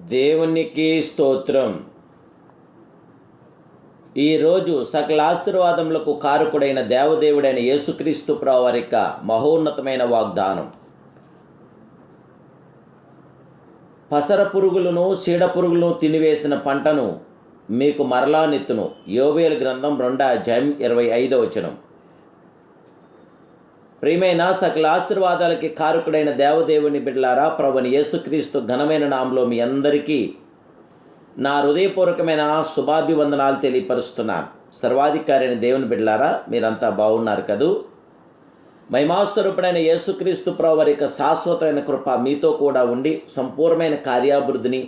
దేవునికి స్తోత్రం. ఈరోజు సకల ఆశీర్వాదములకు కారకుడైన దేవదేవుడైన యేసుక్రీస్తు ప్రావారిక మహోన్నతమైన వాగ్దానం. పసర పురుగులను చీడ పురుగులను తినివేసిన పంటను మీకు మరలా నెత్తును. యోవేలు గ్రంథం రెండో అధ్యాయం ఇరవై ఐదో వచనం. ప్రియమైన సకల ఆశీర్వాదాలకి కారకుడైన దేవదేవుని బిడ్డలారా ప్రభుని యేసుక్రీస్తు ఘనమైన నామంలో మీ అందరికీ నా హృదయపూర్వకమైన శుభాభివందనాలు తెలియపరుస్తున్నాను. సర్వాధికారైన దేవుని బిడ్డలారా మీరంతా బాగున్నారు కదూ? మహిమాస్వరూపుడైన యేసుక్రీస్తు ప్రభు వారి యొక్క శాశ్వతమైన కృప మీతో కూడా ఉండి సంపూర్ణమైన కార్యాభివృద్ధిని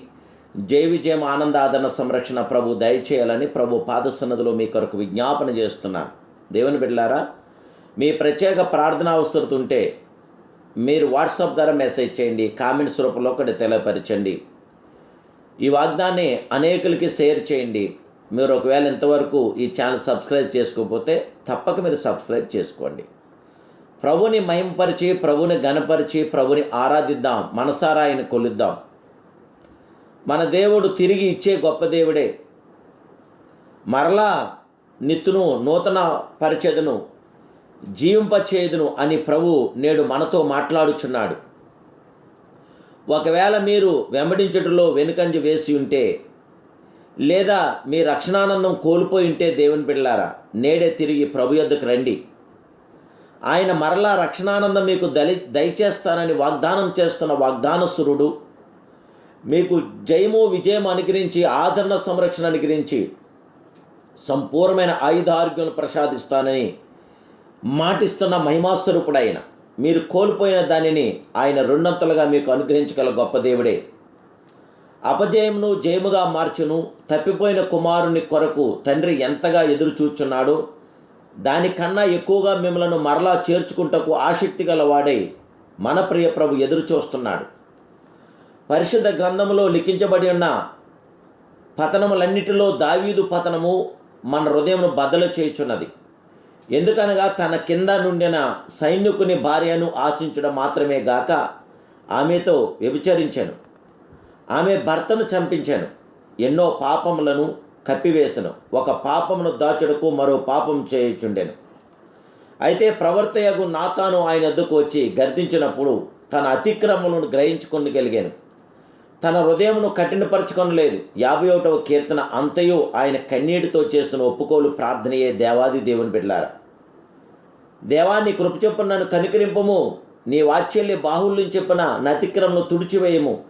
జై విజయం ఆనందాదరణ సంరక్షణ ప్రభు దయచేయాలని ప్రభు పాదసన్నదిలో మీ కొరకు విజ్ఞాపన చేస్తున్నాను. దేవుని బిడ్డలారా మీ ప్రత్యేక ప్రార్థన అవసరం ఉంటే మీరు వాట్సాప్ ద్వారా మెసేజ్ చేయండి కామెంట్స్ రూపంలో ఒకటి తెలియపరచండి. ఈ వాగ్దాన్ని అనేకులకి షేర్ చేయండి. మీరు ఒకవేళ ఇంతవరకు ఈ ఛానల్ సబ్స్క్రైబ్ చేసుకోకపోతే తప్పక మీరు సబ్స్క్రైబ్ చేసుకోండి. ప్రభుని మహింపరిచి ప్రభుని గణపరిచి ప్రభుని ఆరాధిద్దాం మనసారా ఆయన కొలుద్దాం. మన దేవుడు తిరిగి ఇచ్చే గొప్ప దేవుడే. మరలా నిత్తును నూతన పరిచదును జీవింపచేయుదును అని ప్రభు నేడు మనతో మాట్లాడుచున్నాడు. ఒకవేళ మీరు వెంబడించటంలో వెనుకంజ వేసి ఉంటే లేదా మీ రక్షణానందం కోల్పోయి ఉంటే దేవుని బిడ్డలారా నేడే తిరిగి ప్రభు యొద్దకు రండి. ఆయన మరలా రక్షణానందం మీకు దలి దయచేస్తానని వాగ్దానం చేస్తున్న వాగ్దానసురుడు మీకు జయము విజయం అనుగ్రహించి ఆదరణ సంరక్షణ అనుగ్రహించి సంపూర్ణమైన ఆయుధారోగ్యం ప్రసాదిస్తానని మాటిస్తున్న మహిమాస్వరూపుడు ఆయన మీరు కోల్పోయిన దానిని ఆయన రెండంతలుగా మీకు అనుగ్రహించగల గొప్ప దేవుడే. అపజయమును జయముగా మార్చును తప్పిపోయిన కుమారుని కొరకు తండ్రి ఎంతగా ఎదురు చూచున్నాడో దానికన్నా ఎక్కువగా మిమ్మలను మరలా చేర్చుకుంటకు ఆసక్తి గలవాడై మన ప్రియ ప్రభు ఎదురు చూస్తున్నాడు పరిశుద్ధ గ్రంథంలో లిఖించబడి ఉన్న పతనములన్నిటిలో దావీదు పతనము మన హృదయమును బద్దలు చేయుచున్నది. ఎందుకనగా తన కింద నుండిన సైనికుని భార్యను ఆశించడం మాత్రమే గాక ఆమెతో వ్యభిచరించాను. ఆమె భర్తను చంపించాను. ఎన్నో పాపములను కప్పివేసను. ఒక పాపమును దాచుటకు మరో పాపం చేయుచుండెను. అయితే ప్రవర్తయగు నాతాను ఆయన ఎద్దుకు వచ్చి గర్దించినప్పుడు తన అతిక్రమములను గ్రహించుకొనగలిగాను తన హృదయమును కఠినపరచుకొనలేదు యాభై ఒకటవ కీర్తన అంతయు ఆయన కన్నీటితో చేసిన ఒప్పుకోలు ప్రార్థనయే దేవాది దేవుని బిడ్డారా దేవా నీ కృప చొప్పున నన్ను కనికరింపము. నీ వాత్సల్య బాహుల్యం చెప్పిన నా అతిక్రమను తుడిచివేయము.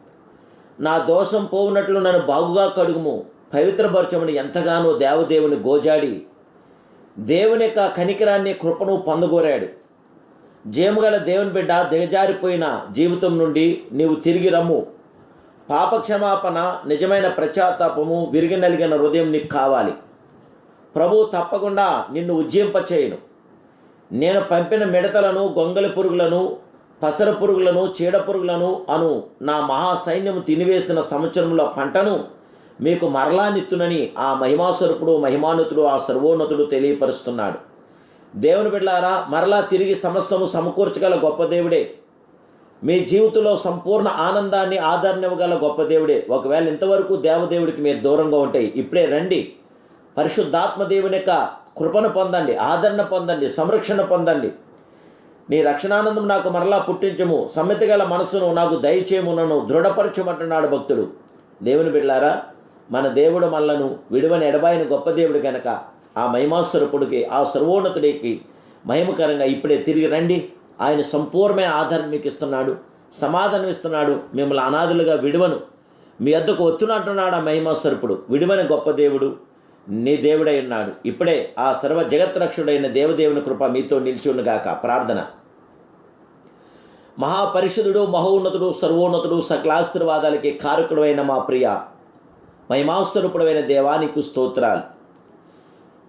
నా దోషం పోవునట్లు నన్ను బాగుగా కడుగుము. పవిత్రపరచమని ఎంతగానో దేవదేవుని గోజాడి దేవుని యొక్క కనికరాన్ని కృపను పొందగోరాడు. జేముగల దేవుని బిడ్డ దిగజారిపోయిన జీవితం నుండి నీవు తిరిగి రమ్ము. పాపక్షమాపణ నిజమైన ప్రచాతాపము విరిగి నలిగిన హృదయం నీకు కావాలి. ప్రభు తప్పకుండా నిన్ను ఉజ్జింపచేయను. నేను పంపిన మిడతలను గొంగలి పురుగులను పసర పురుగులను చీడ పురుగులను అను నా మహాసైన్యము తినివేసిన సంవత్సరంలో పంటను మీకు మరలా నిత్తునని ఆ మహిమాస్వరూపుడు మహిమానుతుడు ఆ సర్వోన్నతుడు తెలియపరుస్తున్నాడు. దేవుని బిడ్డారా మరలా తిరిగి సమస్తము సమకూర్చగల గొప్ప దేవుడే. మీ జీవితంలో సంపూర్ణ ఆనందాన్ని ఆదరణ ఇవ్వగల గొప్ప దేవుడే. ఒకవేళ ఇంతవరకు దేవదేవుడికి మీరు దూరంగా ఉంటాయి ఇప్పుడే రండి. పరిశుద్ధాత్మ దేవుని యొక్క కృపను పొందండి ఆదరణ పొందండి సంరక్షణ పొందండి. నీ రక్షణానందం నాకు మరలా పుట్టించము. సమ్మెతి గల మనసును నాకు దయచేయము నన్ను దృఢపరచమంటున్నాడు భక్తుడు. దేవుని బిడ్లారా మన దేవుడు మనలను విడువని ఎడబాయిన గొప్ప దేవుడు కనుక ఆ మహిమాస్వరూపుడికి ఆ సర్వోన్నతుడికి మహిమకరంగా ఇప్పుడే తిరిగి రండి. ఆయన సంపూర్ణమైన ఆధారం మీకు ఇస్తున్నాడు సమాధానం ఇస్తున్నాడు మిమ్మల్ని అనాథులుగా విడువను. మీ వద్దకు ఒత్తునంటున్నాడు ఆ మహిమాస్వరూపుడు విడువని గొప్ప దేవుడు నీ దేవుడై ఉన్నాడు. ఇప్పుడే ఆ సర్వ జగత్రక్షుడైన దేవదేవుని కృప మీతో నిల్చుండుగాక ప్రార్థన. మహాపరిషుదుడు మహోన్నతుడు సర్వోన్నతుడు సకలాశీర్వాదాలకి కారకుడైన మా ప్రియ మహిమాస్వరూపుడమైన దేవానికి స్తోత్రాలు.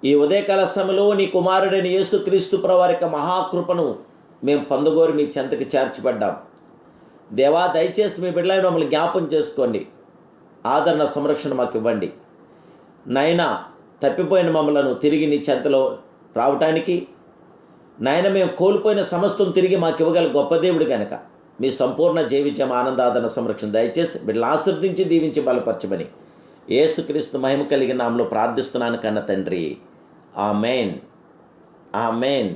ఈ ఉదయకాల సమయంలో నీ కుమారుడైన యేసుక్రీస్తు ప్రవారి యొక్క మహాకృపను మేము పొందగోరి మీ చెంతకి చేర్చబడ్డాం. దేవా దయచేసి మీ బిడ్డలైన మమ్మల్ని జ్ఞాపం చేసుకోండి. ఆదరణ సంరక్షణ మాకు ఇవ్వండి. నైనా తప్పిపోయిన మమ్మలను తిరిగి నీ చెంతలో రావటానికి నాయన మేము కోల్పోయిన సమస్తం తిరిగి మాకు ఇవ్వగల గొప్ప దేవుడు కనుక మీ సంపూర్ణ జీవితం ఆనందాదన సంరక్షణ దయచేసి బిడ్డలు ఆశ్రదించి దీవించి బలపరచమని ఏసుక్రీస్తు మహిమ కలిగిన నామలో ప్రార్థిస్తున్నాను కన్న తండ్రి. ఆ మెయిన్ ఆ మెయిన్